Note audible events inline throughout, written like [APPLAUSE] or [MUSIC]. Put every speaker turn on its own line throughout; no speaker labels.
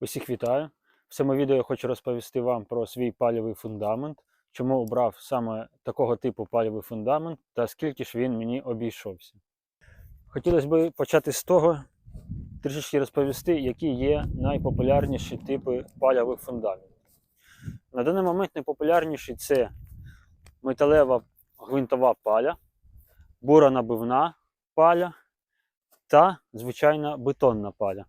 Усіх вітаю. В цьому відео я хочу розповісти вам про свій пальовий фундамент, чому обрав саме такого типу пальовий фундамент та скільки ж він мені обійшовся. Хотілося б почати з того, трішечки розповісти, які є найпопулярніші типи пальових фундаментів. На даний момент найпопулярніші це металева гвинтова паля, бура набивна паля та звичайна бетонна паля.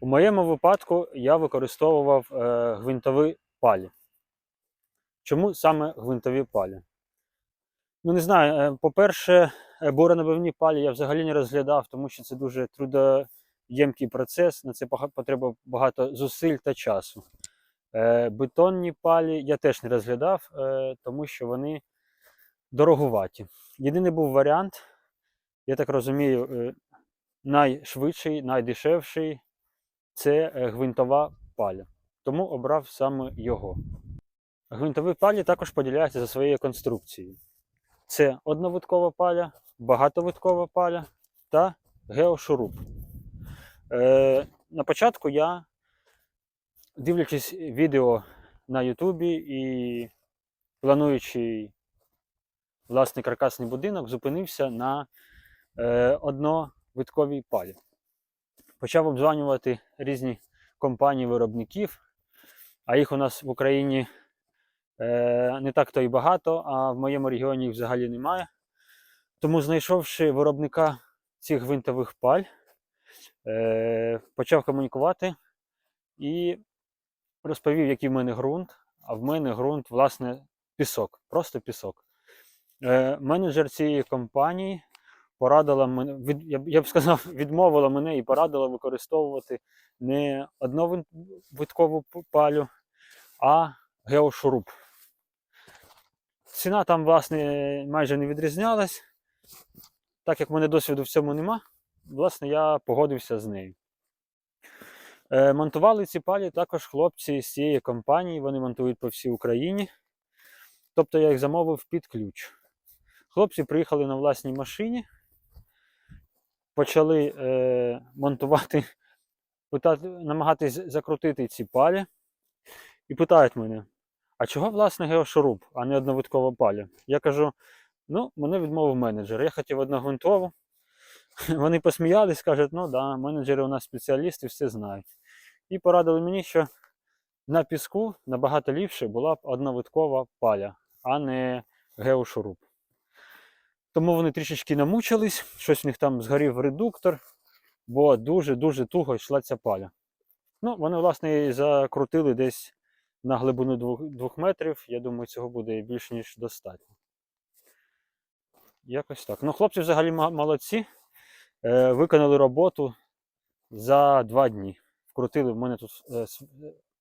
У моєму випадку я використовував е, гвинтові палі. Чому саме гвинтові палі? Ну, не знаю, е, по-перше, е, буронабивні палі я взагалі не розглядав, тому що це дуже трудоємкий процес, на це потреба багато зусиль та часу. Е, бетонні палі я теж не розглядав, е, тому що вони дорогуваті. Єдиний був варіант, я так розумію, е, найшвидший, найдешевший це е, гвинтова паля. Тому обрав саме його. Гвинтові палі також поділяються за своєю конструкцією. Це одновиткова паля, багатовиткова паля та геошуруп. Е, на початку я, дивлячись відео на Ютубі і плануючи власний каркасний будинок, зупинився на е, одновитковій палі почав обзванювати різні компанії виробників, а їх у нас в Україні е, не так то і багато, а в моєму регіоні їх взагалі немає. Тому, знайшовши виробника цих гвинтових паль, е, почав комунікувати і розповів, який в мене ґрунт. А в мене ґрунт, власне, пісок, просто пісок. Е, менеджер цієї компанії порадила мене, від, я, б- сказав, [LAUGHS] відмовила мене і порадила використовувати не одновиткову палю, а геошуруп. Ціна там, власне, майже не відрізнялась. Так як в мене досвіду в цьому нема, власне, я погодився з нею. Е, монтували ці палі також хлопці з цієї компанії, вони монтують по всій Україні. Тобто я їх замовив під ключ. Хлопці приїхали на власній машині, почали е, монтувати, [LAUGHS] питати, намагатись закрутити ці палі. І питають мене, а чого власне геошуруп, а не одновиткова паля? Я кажу: ну, мене відмовив менеджер. Я хотів одногвинтову. [LAUGHS] Вони посміялись, кажуть, ну да, менеджери у нас спеціалісти, все знають. І порадили мені, що на піску набагато ліпше була б одновиткова паля, а не геошуруп. Тому вони трішечки намучились, щось в них там згорів редуктор, бо дуже-дуже туго йшла ця паля. Ну, вони, власне, її закрутили десь на глибину 2 метрів. Я думаю, цього буде більш ніж достатньо. Якось так. Ну, хлопці взагалі молодці. Е, виконали роботу за два дні. Вкрутили в мене тут е,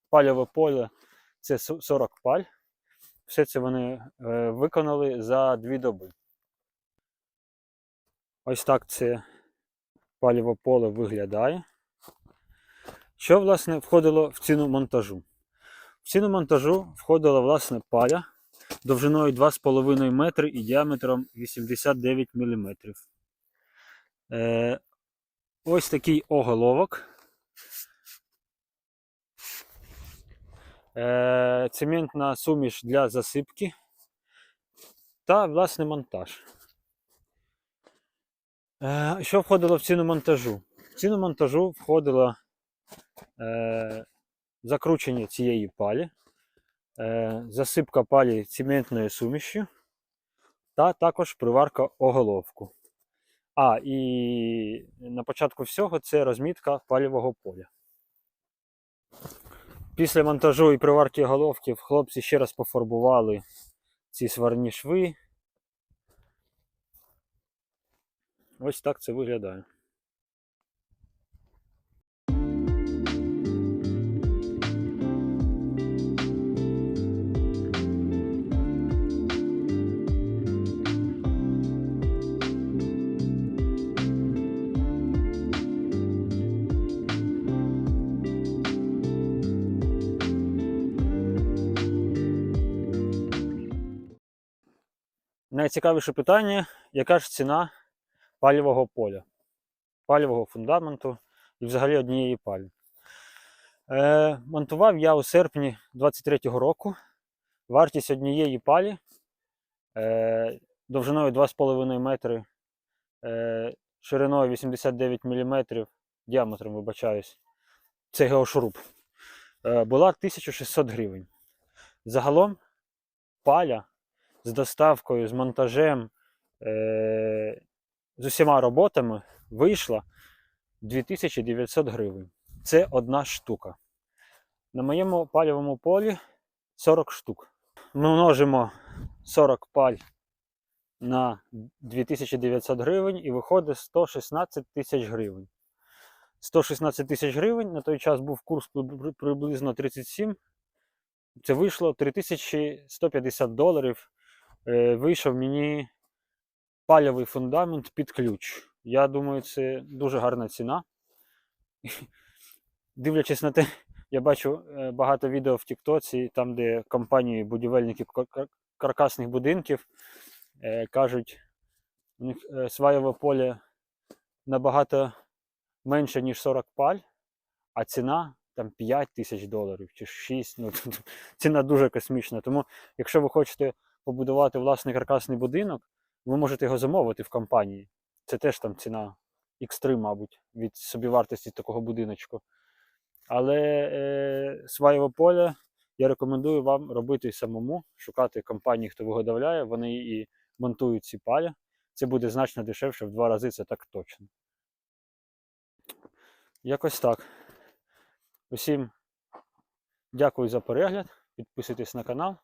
пальове поле, це 40 паль. Все це вони е, виконали за дві доби. Ось так це паліве поле виглядає. Що, власне, входило в ціну монтажу? В ціну монтажу входила, власне, паля довжиною 2,5 метри і діаметром 89 мм. Е, ось такий оголовок. Е, цементна суміш для засипки та, власне, монтаж. Е, що входило в ціну монтажу? В ціну монтажу входило е, закручення цієї палі, е, засипка палі цементною сумішю та також приварка оголовку. А, і на початку всього це розмітка палівого поля. Після монтажу і приварки головки хлопці ще раз пофарбували ці сварні шви. Ось так це виглядає. Найцікавіше питання, яка ж ціна пальового поля, пальового фундаменту і взагалі однієї палі. Е, монтував я у серпні 23-го року. Вартість однієї палі е, довжиною 2,5 метри, е, шириною 89 мм, діаметром вибачаюсь. Це геошуруб. Е, була 1600 гривень. Загалом паля з доставкою, з монтажем, е, з усіма роботами вийшла 2900 гривень. Це одна штука. На моєму пальовому полі 40 штук. Ми множимо 40 паль на 2900 гривень і виходить 116 тисяч гривень. 116 тисяч гривень на той час був курс приблизно 37. Це вийшло 3150 доларів. Е, Вийшов мені пальовий фундамент під ключ. Я думаю, це дуже гарна ціна. [LAUGHS] Дивлячись на те, я бачу е, багато відео в Тіктоці, там, де компанії кар- каркасних будинків е, кажуть, у них е, сваєве поле набагато менше, ніж 40 паль, а ціна там 5 тисяч доларів чи 6. Ну, [LAUGHS] ціна дуже космічна. Тому, якщо ви хочете побудувати власний каркасний будинок, ви можете його замовити в компанії. Це теж там ціна X3, мабуть, від собівартості такого будиночку. Але е, сваєве поле я рекомендую вам робити самому, шукати компанії, хто виготовляє, вони і монтують ці палі. Це буде значно дешевше в два рази, це так точно. Якось так. Усім дякую за перегляд. Підписуйтесь на канал,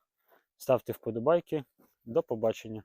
ставте вподобайки. До побачення.